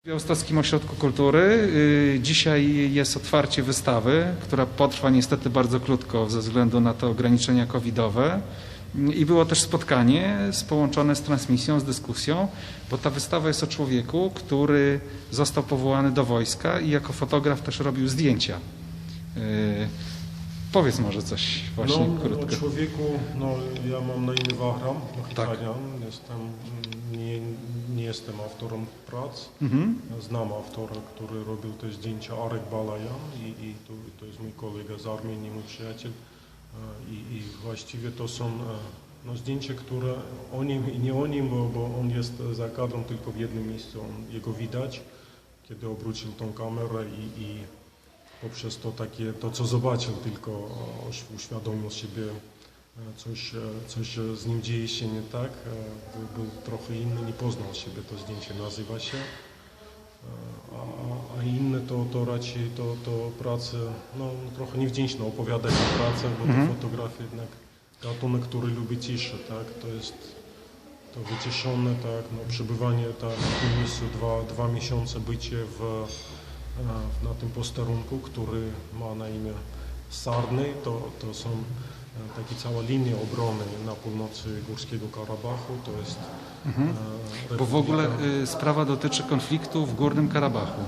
W Białostockim Ośrodku Kultury y, dzisiaj jest otwarcie wystawy, która potrwa niestety bardzo krótko ze względu na te ograniczenia covidowe. I było też spotkanie z, połączone z transmisją, z dyskusją, bo ta wystawa jest o człowieku, który został powołany do wojska i jako fotograf też robił zdjęcia. Y, Powiedz może coś właśnie no, krótko. o człowieku, no ja mam na imię Wahram Tak. Jestem, nie, nie jestem autorem prac. Mhm. Znam autora, który robił te zdjęcia, Arek Balayan i, i to, to jest mój kolega z Armenii, mój przyjaciel. E, I, I właściwie to są e, no, zdjęcia, które o nim i nie o nim, bo, on jest za kadrą tylko w jednym miejscu, on, jego widać, kiedy obrócił tą kamerę i, i poprzez to takie, to co zobaczył, tylko uświadomił sobie coś, e, coś e, z nim dzieje się nie tak, e, był, był trochę inny, nie poznał siebie, to zdjęcie nazywa się. E, A, a- inne to, to raczej to, to prace, no trochę niewdzięczne opowiadać o pracach, bo Mhm. to fotografia jednak gatunek, który lubi ciszę, tak, to jest to wyciszone, tak, no przebywanie tak, w tym miejscu dwa, dwa miesiące bycie w, e, na tym posterunku, który ma na imię Sarny, to, to są e, takie cała linia obrony na północy Górskiego Karabachu, to jest Mhm. e, Bo w ogóle y, sprawa dotyczy konfliktu w Górnym Karabachu.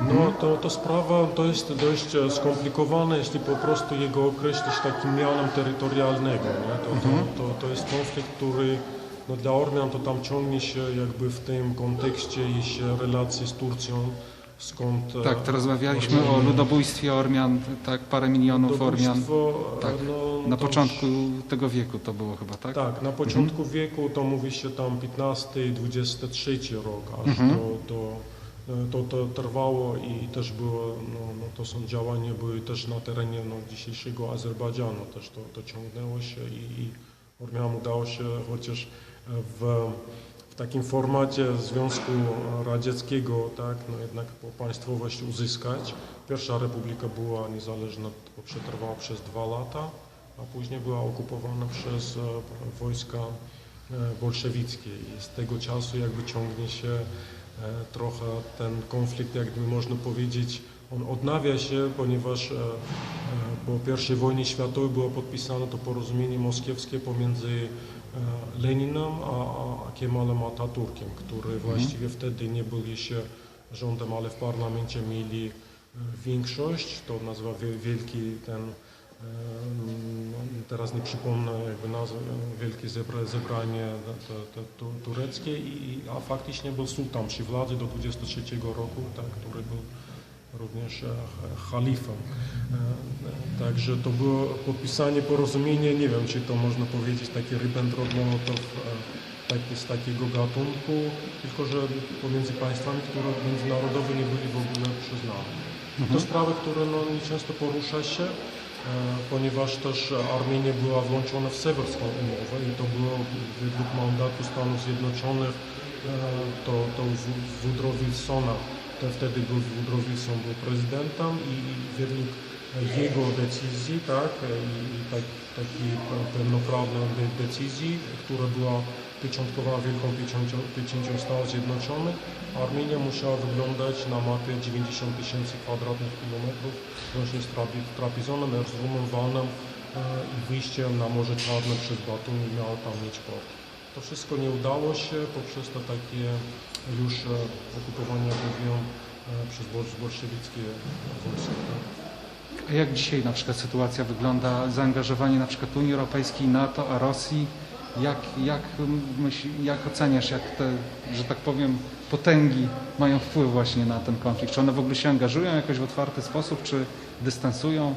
No to, to sprawa to jest dość e, skomplikowana, jeśli po prostu jego określić takim mianem terytorialnego. Nie? To, to, to, to jest konflikt, który no, dla Ormian to tam ciągnie się jakby w tym kontekście i się relacji z Turcją, skąd... e, Tak, rozmawialiśmy o ludobójstwie Ormian, tak, parę milionów Ormian. E, Tak, no, Na początku tego wieku to było chyba, tak? Tak, na początku wieku to mówi się tam 15-23 rok, aż Mhm. do, do, e, to, to trwało i też było, no, no to są działania były też na terenie no, dzisiejszego Azerbejdżanu, też to, to ciągnęło się i, i Ormianom udało się chociaż w takim formacie Związku Radzieckiego, tak, no jednak państwowość uzyskać. Pierwsza republika była niezależna, przetrwała przez dwa lata, a później była okupowana przez e, wojska e, bolszewickie i z tego czasu jakby ciągnie się e, trochę ten konflikt, jakby można powiedzieć, on odnawia się, ponieważ po I wojnie światowej było podpisane to porozumienie moskiewskie pomiędzy Leninem a, Kemalem Atatürkiem, który właściwie wtedy nie był jeszcze rządem, ale w parlamencie mieli e, większość, to nazywa wie- wielki ten no, teraz nie przypomnę jakby nazwy, wielkie zebra, zebranie te, te, tu, tureckie, i- a faktycznie był sultan przy władzy do 23 roku, tak, który był również e, ch- halifem. E, Także to było podpisanie porozumienia, nie wiem czy to można powiedzieć taki Ribbentrop-Mołotow e, taki, z takiego gatunku, tylko że pomiędzy państwami, które międzynarodowe nie byli w ogóle przyznane. To sprawy, które no, nieczęsto porusza się, e, ponieważ też Armenia była włączona w sewerską umowę i to było według mandatu Stanów Zjednoczonych, e, to, to Woodrow Wilsona, to wtedy był Wilson był prezydentem i i według jego decyzji, tak, i, i tak, takiej pe- pełnoprawnej de- decyzji, która była pieczątkowana Wielką Pieczęcią, Stanów Zjednoczonych, Armenia musiała wyglądać na mapie 90 tysięcy kwadratnych kilometrów, łącznie z trapizonem, Erzurumem, Vanem e, i wyjściem na Morze Czarne przez Batum i miało tam mieć port. To wszystko nie udało się poprzez to takie już e, okupowanie, e, przez bolsz- bolszewickie wojska. Tak? A jak dzisiaj na przykład sytuacja wygląda, zaangażowanie na przykład Unii Europejskiej, NATO, a Rosji? Jak, jak, myśl, jak oceniasz, jak te, że tak powiem, potęgi mają wpływ właśnie na ten konflikt? Czy one w ogóle się angażują jakoś w otwarty sposób, czy dystansują?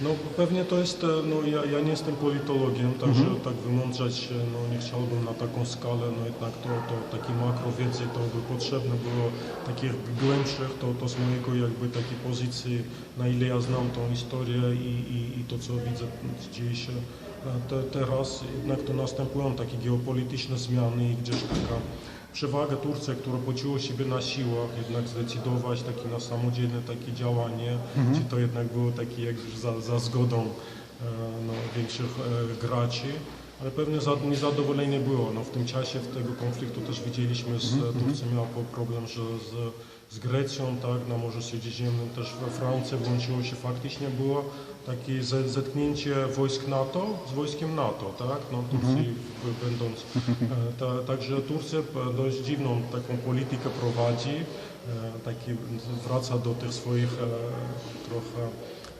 No pewnie to jest, no ja, ja nie jestem politologiem, także tak wymądrzać się no, nie chciałbym na taką skalę, no jednak to, to takie makro wiedzy to by potrzebne było, takich głębszych, to, to z mojego jakby takiej pozycji, na ile ja znam tą historię i, i, i to co widzę, dzieje się e, te, teraz, jednak to następują takie geopolityczne zmiany i gdzieś taka przewaga Turcji, która poczuła siebie na siłach, jednak zdecydować takie na samodzielne takie działanie, czy to jednak było takie jak za, za zgodą e, no, większych e, graczy. Ale pewne za- niezadowolenie było. No, w tym czasie w tego konfliktu też widzieliśmy, z Turcja miała po- problem, że z, z Grecją, tak, na Morzu Śródziemnym, też we Francji włączyło się faktycznie było takie ze- zetknięcie wojsk NATO z wojskiem NATO, tak, no Turcji w- będąc. E, Ta, także Turcja e, dość dziwną taką politykę prowadzi, e, taki wraca do tych swoich trochę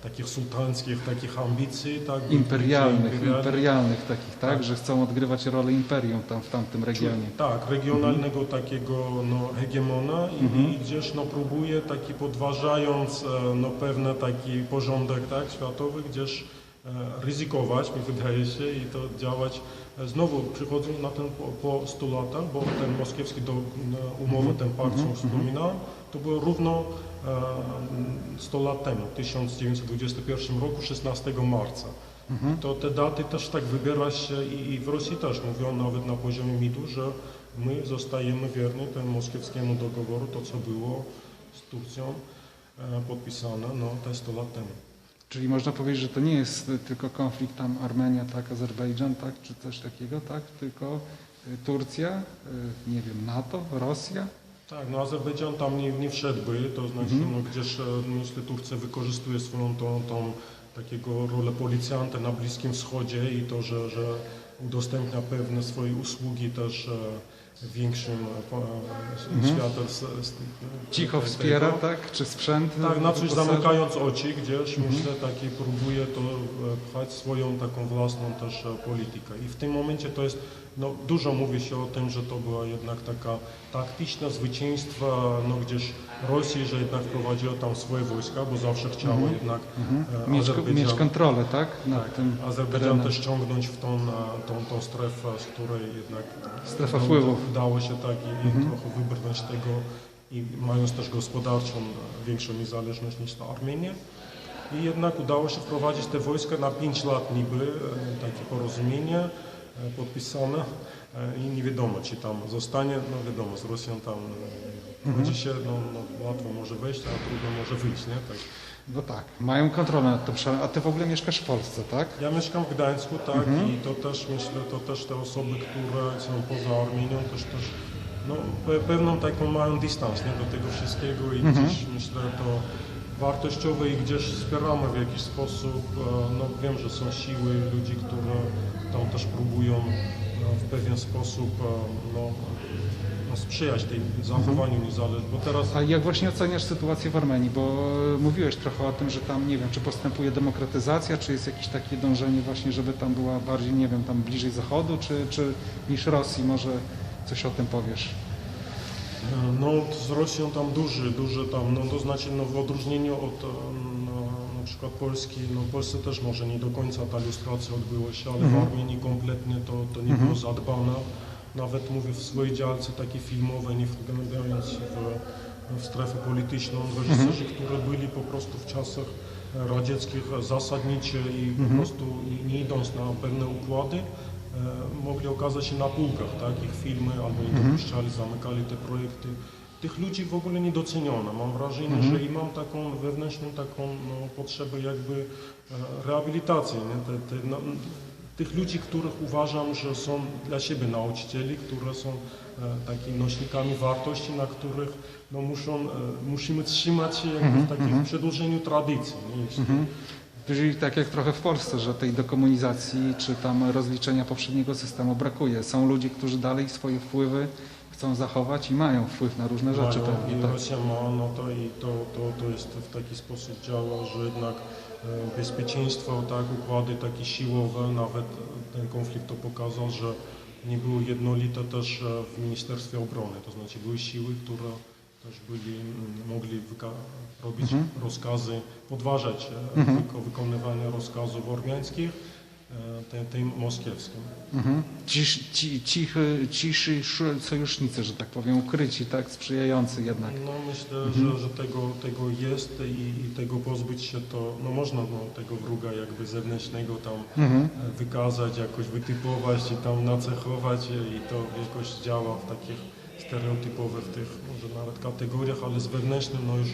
takich sułtańskich takich ambicji, tak, Imperialnych, imperialnych. imperialnych takich, tak? Tak. Że chcą odgrywać rolę imperium tam w tamtym regionie. Tak, regionalnego takiego no, hegemona i, i gdzieś no, próbuje taki podważając e, no, pewne taki porządek tak, światowy, gdzieś e, ryzykować, mi wydaje się, i to działać. E, Znowu przychodzą na ten po, po 100 latach, bo ten moskiewski do, no, umowę, ten pakt, co wspominałem, to było równo e, 100 lat temu, w 1921 roku, 16 marca. To te daty też tak wybiera się i, i w Rosji też mówią nawet na poziomie mitu, że my zostajemy wierni temu moskiewskiemu dogoworu, to co było z Turcją e, podpisane no, te 100 lat temu. Czyli można powiedzieć, że to nie jest tylko konflikt tam Armenia, tak, Azerbejdżan, tak, czy coś takiego, tak, tylko y, Turcja, nie wiem, NATO, Rosja. Tak, no Azerbejdżan tam nie, nie wszedłby, to znaczy no, gdzieś e, myślę Turcja wykorzystuje swoją tą, tą takiego rolę policjanta na Bliskim Wschodzie i to, że, że udostępnia pewne swoje usługi też e, większym e, e, światem. z- z- Cicho tego. wspiera, tak, czy sprzęt. Tak, na coś zamykając oczy gdzieś, myślę, taki próbuje to pchać swoją taką własną też politykę. I w tym momencie to jest, no dużo mówi się o tym, że to była jednak taka taktyczna zwycięstwa, no gdzieś Rosji, że jednak wprowadziła tam swoje wojska, bo zawsze chciała jednak e, Mieć, Azerbejdżan- mieć kontrolę, tak, nad tym Azerbejdżan terenem. też ciągnąć w tą, tą, tą strefę, z której jednak Strefa udało- wpływów. udało się tak i, i trochę wybrnąć tego i mając też gospodarczą większą niezależność niż ta Armenia. I jednak udało się wprowadzić te wojska na 5 lat niby, e, takie porozumienie e, podpisane e, i nie wiadomo, czy tam zostanie, no wiadomo, z Rosją tam e, chodzi się, no, no łatwo może wejść, a trudno może wyjść, nie? Tak. No tak, mają kontrolę nad tym a ty w ogóle mieszkasz w Polsce, tak? Ja mieszkam w Gdańsku, tak, i to też myślę, to też te osoby, które są poza Armenią, też też no, pe, pewną taką mają dystans nie, do tego wszystkiego i gdzieś myślę to wartościowe i gdzieś wspieramy w jakiś sposób. No, wiem, że są siły ludzi, które tam też próbują e, w pewien sposób e, no, no, sprzyjać tej zachowaniu niezależności, bo teraz A jak właśnie oceniasz sytuację w Armenii? Bo e, mówiłeś trochę o tym, że tam, nie wiem, czy postępuje demokratyzacja, czy jest jakieś takie dążenie właśnie, żeby tam była bardziej, nie wiem, tam bliżej Zachodu, czy, czy niż Rosji? Może coś o tym powiesz? No z Rosją tam duży, duży tam, no to znaczy no, w odróżnieniu od e, no, na przykład Polski, no w Polsce też może nie do końca ta lustracja odbyła się, ale w Armenii kompletnie to, to nie było zadbane. Nawet mówię w swojej działce takiej filmowej, nie wglądając w, w strefę polityczną, reżyserzy, które byli po prostu w czasach radzieckich zasadnicze i po prostu nie- nie idąc na pewne układy, e, mogli okazać się na półkach, tak? Ich filmy albo nie dopuszczali, zamykali te projekty. Tych ludzi w ogóle nie doceniono. Mam wrażenie, że i mam taką wewnętrzną taką no, potrzebę jakby e, rehabilitacji. Nie? Te, te, no, tych ludzi, których uważam, że są dla siebie nauczycieli, które są e, takimi nośnikami wartości, na których no, muszą, e, musimy trzymać się jakby w takim przedłużeniu tradycji. Nie? Jeśli- Czyli tak jak trochę w Polsce, że tej dekomunizacji, czy tam rozliczenia poprzedniego systemu brakuje. Są ludzie, którzy dalej swoje wpływy chcą zachować i mają wpływ na różne rzeczy mają pewnie. i Tak. Rosja ma, no to i to, to, to jest w taki sposób działa, że jednak e, bezpieczeństwo, tak, układy takie siłowe, nawet ten konflikt to pokazał, że nie były jednolite też e, w Ministerstwie Obrony, to znaczy były siły, które też byli, mogli robić rozkazy, podważać e, wyko- wykonywanie rozkazów ormiańskich, e, tym moskiewskim. Mhm. Cisz, ci, cichy, ciszy sz- sojusznicy, że tak powiem, ukryci, tak, sprzyjający jednak. No myślę, że, że tego, tego jest i, i tego pozbyć się to, no można no, tego wroga jakby zewnętrznego tam Mhm. e, wykazać, jakoś wytypować i tam nacechować i to jakoś działa w takich stereotypowych tych może nawet kategoriach, ale z wewnętrznym no już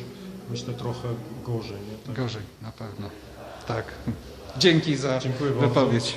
myślę trochę gorzej. Nie? Tak. Gorzej, na pewno. Tak. Dzięki za Dziękuję bardzo. wypowiedź.